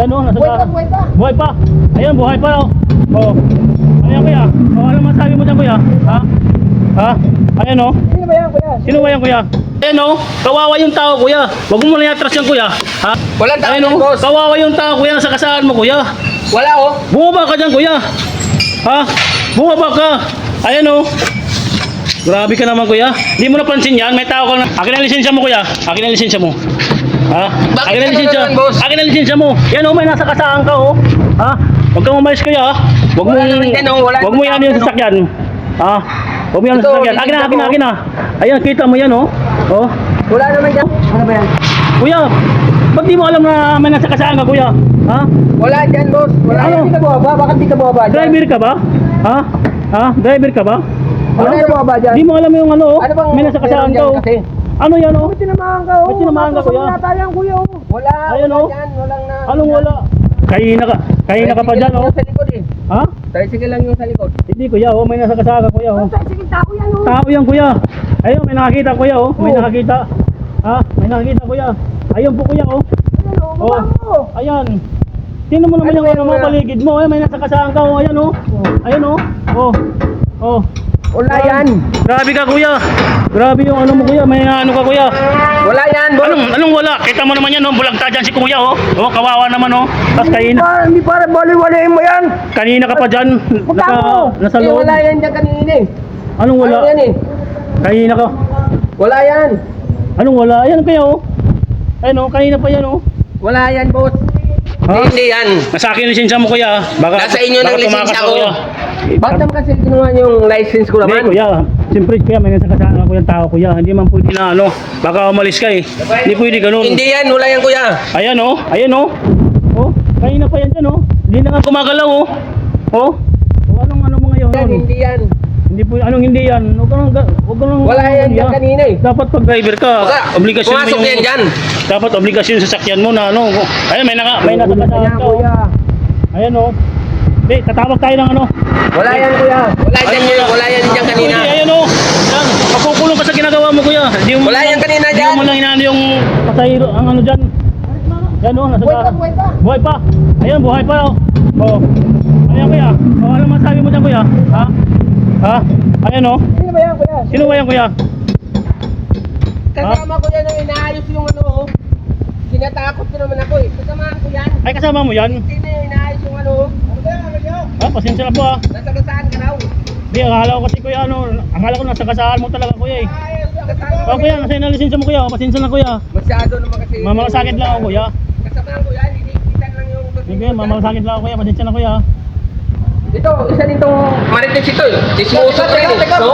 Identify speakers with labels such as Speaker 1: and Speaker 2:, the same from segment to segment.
Speaker 1: Yan oh, nasa
Speaker 2: Buhay pa, buhay pa.
Speaker 1: Buhay pa. Ayun, buhay pa oh. Oh. Ayan kuya. Oh, ano masabi mo dyan kuya? Ha? Ha? Ayan oh.
Speaker 2: Sino ba yan, kuya?
Speaker 1: Sino ba yan kuya? Ayan oh, kawawa yung tao kuya. Huwag mo muna iatras yan kuya. Ha?
Speaker 2: Walang tao
Speaker 1: Ayan
Speaker 2: yan,
Speaker 1: oh,
Speaker 2: boss.
Speaker 1: kawawa yung tao kuya sa kasaan mo kuya.
Speaker 2: Wala, oh.
Speaker 1: Bumaba ka dyan kuya. Ha? Bumaba ka. Ayan oh. Grabe ka naman kuya. Hindi mo napansin yan. May tao ka na. Akin ang lisensya mo kuya. Akin ang lisensya mo. Ha?
Speaker 2: Bakit
Speaker 1: Akin ang
Speaker 2: ganun
Speaker 1: lisensya.
Speaker 2: naman, boss?
Speaker 1: Akin ang lisensya mo. Yan oh, may nasa kasaan ka oh. Ha? Huwag kang umalis kuya ha. Huwag mo
Speaker 2: Wala naman yan, oh. Wala
Speaker 1: Huwag mo
Speaker 2: naman
Speaker 1: yan yung
Speaker 2: yan, oh.
Speaker 1: sasakyan. Ha? Huwag mo yan yung
Speaker 2: Ito,
Speaker 1: sasakyan. Akin na,
Speaker 2: lisensya
Speaker 1: akin na,
Speaker 2: mo.
Speaker 1: akin na. Ayan, kita mo yan oh. Oh.
Speaker 2: Wala naman dyan. Ano ba yan?
Speaker 1: Kuya, ba't di mo alam na may nasa kasaan ka kuya? Ha?
Speaker 2: Wala dyan, boss. Wala
Speaker 1: Ano?
Speaker 2: Ka bumaba. Bakit di ka bumaba dyan?
Speaker 1: Driver ka ba? Ha? Ha? Driver ka ba?
Speaker 2: Wala
Speaker 1: Ha?
Speaker 2: na bumaba dyan.
Speaker 1: Di mo alam yung ano,
Speaker 2: Ano bang
Speaker 1: may nasa kasaan ka. oh.
Speaker 2: kasi?
Speaker 1: Ano yan oh?
Speaker 2: tinamahan ka,
Speaker 1: Ba't tinamaan ka, kuya?
Speaker 2: Wala tayong kuya, oh. Wala,
Speaker 1: Ayun,
Speaker 2: wala
Speaker 1: oh.
Speaker 2: dyan. Walang na...
Speaker 1: Anong wala? Kahina ka, kahina ka pa dyan oh.
Speaker 2: Sa likod, eh.
Speaker 1: Ha?
Speaker 2: Tricycle lang yung sa likod.
Speaker 1: Hindi kuya oh, may nasa kasama kuya oh.
Speaker 2: Tricycle tao yan, oh.
Speaker 1: Tao yan kuya. Ayun, may nakakita kuya oh. May
Speaker 2: Oo.
Speaker 1: nakakita. Ha? May nakakita kuya. Ayun po kuya oh.
Speaker 2: Ayun, oh.
Speaker 1: Oh.
Speaker 2: Mo.
Speaker 1: Ayan. Sino mo naman
Speaker 2: Ano
Speaker 1: yung
Speaker 2: yan,
Speaker 1: ano, mga paligid mo? Eh, may nasa kasama ka oh. Ayan oh. Ayun oh. Oh. Oh.
Speaker 2: Wala yan.
Speaker 1: Grabe ka kuya. Grabe yung ano mo kuya. May ano ka kuya.
Speaker 2: Wala yan, boss.
Speaker 1: Anong, anong wala? Kita mo naman yan, oh. bulagta dyan si kuya, oh. Oh, kawawa naman, oh. Tapos kanina,
Speaker 2: Para, hindi para bali-waliin mo yan.
Speaker 1: kanina ka pa dyan, naka, nasa
Speaker 2: Eh,
Speaker 1: loob.
Speaker 2: wala yan dyan kanina, eh.
Speaker 1: Anong wala?
Speaker 2: Ano yan, eh?
Speaker 1: Kanina ka.
Speaker 2: Wala yan.
Speaker 1: Anong wala? Ayan kaya, oh. Ayun, oh, kanina pa yan, oh.
Speaker 2: Wala yan, boss.
Speaker 1: Ha?
Speaker 2: Hindi yan.
Speaker 1: Nasa akin yung lisensya mo, kuya. Baka,
Speaker 2: Nasa inyo
Speaker 1: baka
Speaker 2: ng
Speaker 1: tumakas
Speaker 2: lisensya
Speaker 1: ka,
Speaker 2: ko.
Speaker 1: kuya.
Speaker 2: Bakit naman kasi kinuha niyo yung license ko
Speaker 1: Hindi,
Speaker 2: naman?
Speaker 1: kuya. Siyempre, kuya, may nasa kasama ko yung tao, kuya. Hindi man pwede na, ano, baka umalis ka, eh. Hindi pwede ganun.
Speaker 2: Hindi yan, wala yan, kuya.
Speaker 1: Ayan oh, ayan oh. Oh, kanina pa yan dyan oh. Hindi na nga gumagalaw oh. Oh. Oh, anong ano mo ngayon?
Speaker 2: Yan, hindi yan.
Speaker 1: Hindi po, anong hindi yan? Huwag ka nang, huwag ka nang,
Speaker 2: Wala yan
Speaker 1: ano,
Speaker 2: dyan
Speaker 1: ya.
Speaker 2: kanina, eh.
Speaker 1: Dapat pag driver ka,
Speaker 2: Baka,
Speaker 1: obligasyon mo
Speaker 2: pumasok
Speaker 1: yung...
Speaker 2: yan dyan.
Speaker 1: Dapat obligasyon sa sakyan mo na ano. Ayun, may naka, may nasa kasama ka oh. Ayan oh. Hindi, tatawag tayo ng ano.
Speaker 2: Wala yan, kuya. Wala
Speaker 1: Ayun,
Speaker 2: yun. wala yan dyan kanina.
Speaker 1: Hindi, ayun oh. Yan, makukulong ka sa ginagawa mo kuya. Hindi mo,
Speaker 2: Wala yan kanina
Speaker 1: Hindi
Speaker 2: dyan.
Speaker 1: mo lang inaano yung pasahero, ang ano dyan. Yan oh, nasa
Speaker 2: Buhay pa, buhay pa.
Speaker 1: Buhay pa. Ayan, buhay pa oh. Oh. Ayan kuya. Oh, ano masabi mo dyan kuya? Ha? Ha? Ayan oh.
Speaker 2: Sino ba yan, kuya?
Speaker 1: Sino ba yan kuya?
Speaker 2: Kasama ko yan ang inaayos yung ano, oh. Kinatakot ko naman ako, eh. Kasamahan ko yan.
Speaker 1: Ay kasama mo yan?
Speaker 2: Sino yung inaayos yung ano, oh? Ano ba yan, yan?
Speaker 1: Ha? Pasensya na po ah.
Speaker 2: Nasa kasaan ka raw.
Speaker 1: Hindi, akala ko kasi kuya ano, akala ko nasa kasaan mo talaga kuya eh.
Speaker 2: Kasama
Speaker 1: Oh kuya, nasa na lisensya mo kuya. Pasensya na kuya.
Speaker 2: Masyado naman kasi.
Speaker 1: Mamalasakit lang ako kuya.
Speaker 2: Kasamahan ko yan, hindi kita lang yung...
Speaker 1: Hindi kuya, mamalasakit lang ako kuya. Pasensya na kuya.
Speaker 2: Ito, isa nitong marites ito eh. Chismoso ka rin eh. No?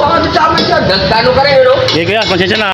Speaker 2: Gano ka rin, no?
Speaker 1: Sige kuya, pasensya na.